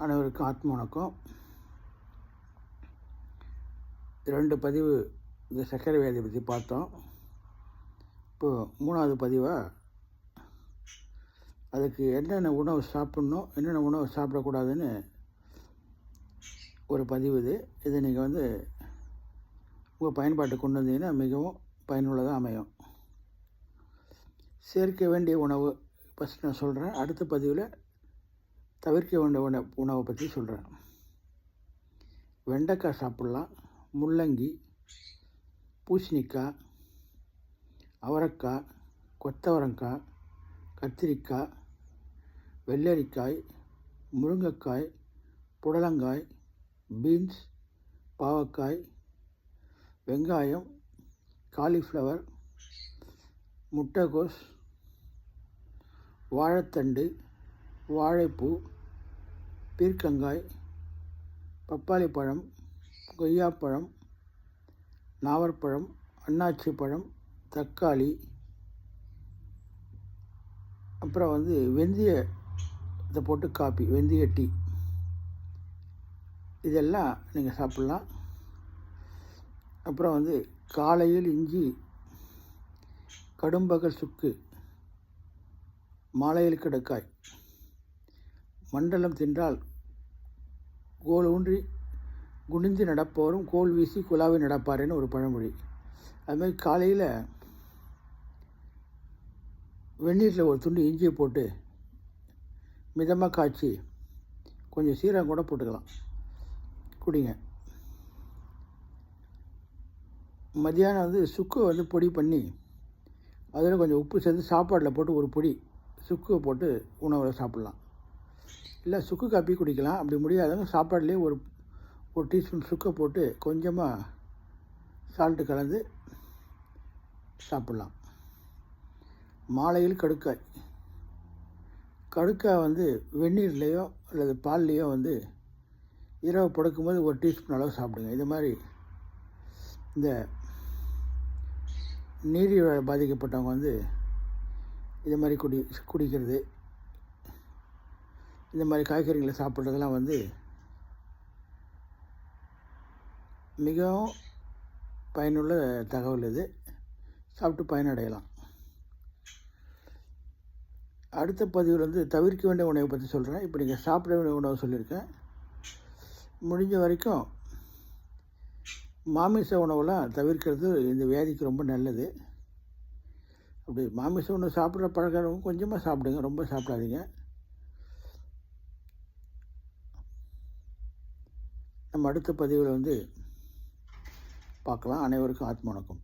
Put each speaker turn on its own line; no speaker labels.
அனைவருக்கும் ஆத்ம வணக்கம். ரெண்டு பதிவு இந்த சர்க்கரை வியாதி பற்றி பார்த்தோம். இப்போ மூணாவது பதிவாக அதுக்கு என்னென்ன உணவு சாப்பிட்ணும் என்னென்ன உணவு சாப்பிடக்கூடாதுன்னு ஒரு பதிவு இது. இதை நீங்கள் வந்து உங்கள் பயன்பாட்டுக்கு கொண்டு வந்தீங்கன்னா மிகவும் பயனுள்ளதாக அமையும். சேர்க்க வேண்டிய உணவு ஃபஸ்ட் நான் சொல்கிறேன் அடுத்த பதிவில் தவிர்க்க வேண்டிய உணவு உணவை பற்றி சொல்கிறேன் வெண்டைக்காய் சாப்பிட்லாம். முள்ளங்கி பூசணிக்காய் அவரைக்காய் கொத்தவரங்காய் கத்திரிக்காய் வெள்ளரிக்காய் முருங்கைக்காய் புடலங்காய் பீன்ஸ் பாவக்காய் வெங்காயம் காலிஃப்ளவர் முட்டைகோஸ் வாழைத்தண்டு வாழைப்பூ பீர்க்கங்காய் பப்பாளி பழம் கொய்யாப்பழம் நாவற்பழம் அன்னாச்சி பழம் தக்காளி அப்புறம் வந்து வெந்தய இதை போட்டு காப்பி வெந்தய டீ. இதெல்லாம் நீங்கள் சாப்பிட்லாம். அப்புறம் வந்து காலையில் இஞ்சி கடும்பகல் சுக்கு மாலையில் கிடக்காய். மண்டலம் தின்றால் கோல் ஊன்றி குனிந்து நடப்போரும் கோல் வீசி குழாவை நடப்பாருன்னு ஒரு பழமொழி. அதுமாதிரி காலையில் வெந்நீரில் ஒரு துண்டு இஞ்சியை போட்டு மிதமாக காய்ச்சி கொஞ்சம் சீரகம் கூட போட்டுக்கலாம். குடிங்க. மதியானம் வந்து சுக்கு வந்து பொடி பண்ணி அதில் கொஞ்சம் உப்பு சேர்த்து சாப்பாட்டில் போட்டு ஒரு பொடி சுக்கு போட்டு உணவில் சாப்பிட்லாம். இல்லை சுக்கு காப்பி குடிக்கலாம். அப்படி முடியாதவங்க சாப்பாடுலேயே ஒரு ஒரு டீஸ்பூன் சுக்கை போட்டு கொஞ்சமாக சால்ட்டு கலந்து சாப்பிட்லாம். மாலையில் கடுக்காய். கடுக்காய் வந்து வெந்நீர்லேயோ அல்லது பால்லேயோ வந்து இரவு படுக்கும்போது ஒரு டீஸ்பூன் அளவு சாப்பிடுங்க. இது மாதிரி இந்த நீரிழ பாதிக்கப்பட்டவங்க வந்து இது மாதிரி குடி குடிக்கிறது. இந்த மாதிரி காய்கறிகளை சாப்பிட்றதெல்லாம் வந்து மிகவும் பயனுள்ள தகவல் இது. சாப்பிட்டு பயனடையலாம். அடுத்த பதிவில் வந்து தவிர்க்க வேண்டிய உணவை பற்றி சொல்கிறேன் இப்போ நீங்கள் சாப்பிட வேண்டிய உணவு சொல்லியிருக்கேன். முடிஞ்ச வரைக்கும் மாமிச உணவெல்லாம் தவிர்க்கிறது இந்த வியாதிக்கு ரொம்ப நல்லது. அப்படி மாமிச உணவு சாப்பிட்ற பழக்கம் கொஞ்சமாக சாப்பிடுங்க. ரொம்ப சாப்பிடாதீங்க. நம்ம அடுத்த பதிவில் வந்து பார்க்கலாம். அனைவருக்கும் ஆத்ம வணக்கம்.